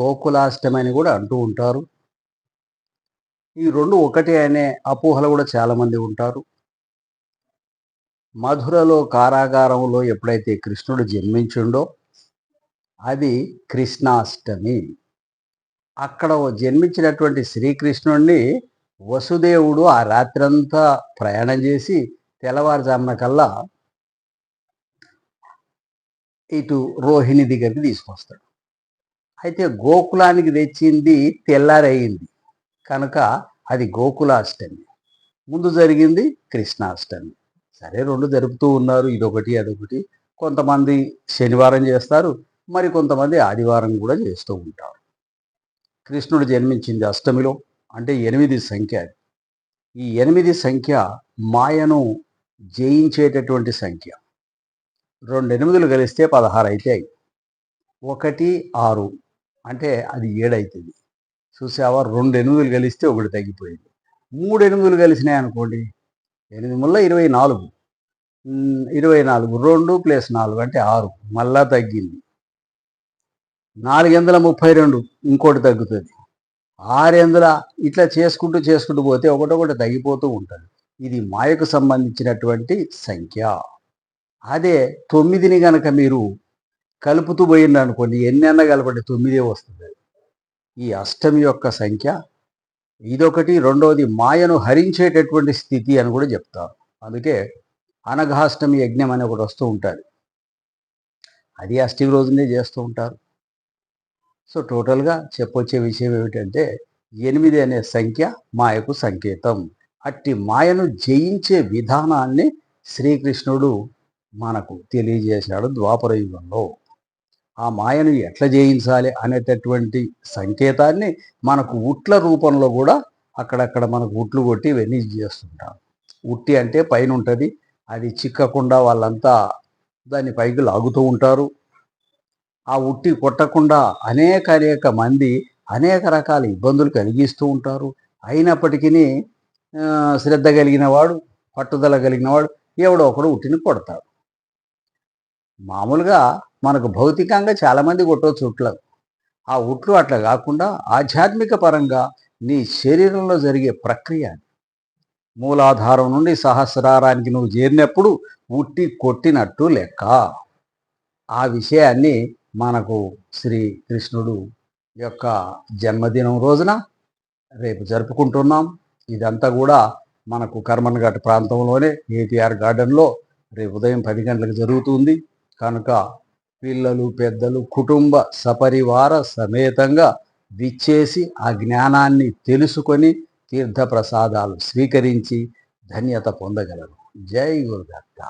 గోకులాష్టమి అని కూడా అంటూ ఉంటారు. ఈ రెండు ఒకటే అనే అపోహలు కూడా చాలామంది ఉంటారు. మధురలో కారాగారంలో ఎప్పుడైతే కృష్ణుడు జన్మించిండో అది కృష్ణాష్టమి. అక్కడ జన్మించినటువంటి శ్రీకృష్ణుడిని వసుదేవుడు ఆ రాత్రంతా ప్రయాణం చేసి తెల్లవారుజామున కల్లా ఇటు రోహిణి దగ్గరికి తీసుకొస్తాడు. అయితే గోకులానికి తెచ్చింది తెల్లారయ్యింది కనుక అది గోకులాష్టమి. ముందు జరిగింది కృష్ణాష్టమి. సరే రెండు జరుపుతూ ఉన్నారు. ఇదొకటి అదొకటి. కొంతమంది శనివారం చేస్తారు. మరి కొంతమంది ఆదివారం కూడా చేస్తూ ఉంటారు. కృష్ణుడు జన్మించింది అష్టమిలో. అంటే ఎనిమిది సంఖ్య ఈ ఎనిమిది సంఖ్య మాయను జయించేటటువంటి సంఖ్య. రెండు ఎనిమిదిలు కలిస్తే పదహారు అవుతాయి ఒకటి ఆరు. అంటే అది ఏడవుతుంది చూసావా? రెండు ఎనిమిదిలు కలిస్తే ఒకటి తగ్గిపోయింది. మూడు ఎనిమిదిలు కలిసినాయి అనుకోండి. ఎనిమిది ముళ్ళ ఇరవై నాలుగు. ఇరవై నాలుగు. రెండు ప్లస్ నాలుగు అంటే ఆరు. మళ్ళా తగ్గింది. నాలుగు వందల ముప్పై రెండు ఇంకోటి తగ్గుతుంది. ఆరు వందల ఇట్లా చేసుకుంటూ చేసుకుంటూ పోతే ఒకటొకటి తగ్గిపోతూ ఉంటుంది. ఇది మాయకు సంబంధించినటువంటి సంఖ్య. అదే తొమ్మిదిని గనక మీరు కలుపుతూ పోయింది అనుకోండి ఎన్ని అన్న కలపండి తొమ్మిదే వస్తుంది. ఈ అష్టమి యొక్క సంఖ్య ఇదొకటి. రెండవది మాయను హరించేటటువంటి స్థితి అని కూడా చెప్తారు. అందుకే అనఘాష్టమి యజ్ఞం అని ఒకటి వస్తూ ఉంటుంది అది అష్టమి రోజునే చేస్తూ ఉంటారు. సో టోటల్గా చెప్పొచ్చే విషయం ఏమిటంటే ఎనిమిది అనే సంఖ్య మాయకు సంకేతం. అట్టి మాయను జయించే విధానాన్ని శ్రీకృష్ణుడు మనకు తెలియజేశాడు ద్వాపర యుగంలో. ఆ మాయను ఎట్లా జయించాలి అనేటటువంటి సంకేతాన్ని మనకు ఉట్ల రూపంలో కూడా అక్కడక్కడ మనకు ఉట్లు కొట్టి ఇవన్నీ చేస్తుంటాం ఉట్టి అంటే పైన ఉంటుంది అది చిక్కకుండా వాళ్ళంతా దాన్ని పైకి లాగుతూ ఉంటారు. ఆ ఉట్టి కొట్టకుండా అనేక అనేక మంది అనేక రకాల ఇబ్బందులు కలిగిస్తూ ఉంటారు. అయినప్పటికీ శ్రద్ధ కలిగిన వాడు పట్టుదల కలిగిన వాడు ఎవడో ఒకడు ఉట్టిని కొడతాడు. మామూలుగా మనకు భౌతికంగా చాలామంది కొట్టవచ్చు ఉట్లు. ఆ ఉట్లు అట్లా కాకుండా ఆధ్యాత్మిక పరంగా నీ శరీరంలో జరిగే ప్రక్రియ మూలాధారం నుండి సహస్రారానికి నువ్వు చేరినప్పుడు ఉట్టి కొట్టినట్టు లెక్క. ఆ విషయాన్ని మనకు శ్రీ కృష్ణుడు యొక్క జన్మదినం రోజున రేపు జరుపుకుంటున్నాం. ఇదంతా కూడా మనకు కర్మన్ఘాట్ ప్రాంతంలోనే ఏటీఆర్ గార్డెన్లో రేపు ఉదయం పది గంటలకు జరుగుతుంది. కనుక పిల్లలు పెద్దలు కుటుంబ సపరివార సమేతంగా విచ్చేసి ఆ జ్ఞానాన్ని తెలుసుకొని తీర్థ ప్రసాదాలు స్వీకరించి ధన్యత పొందగలరు. జై గురుదత్త.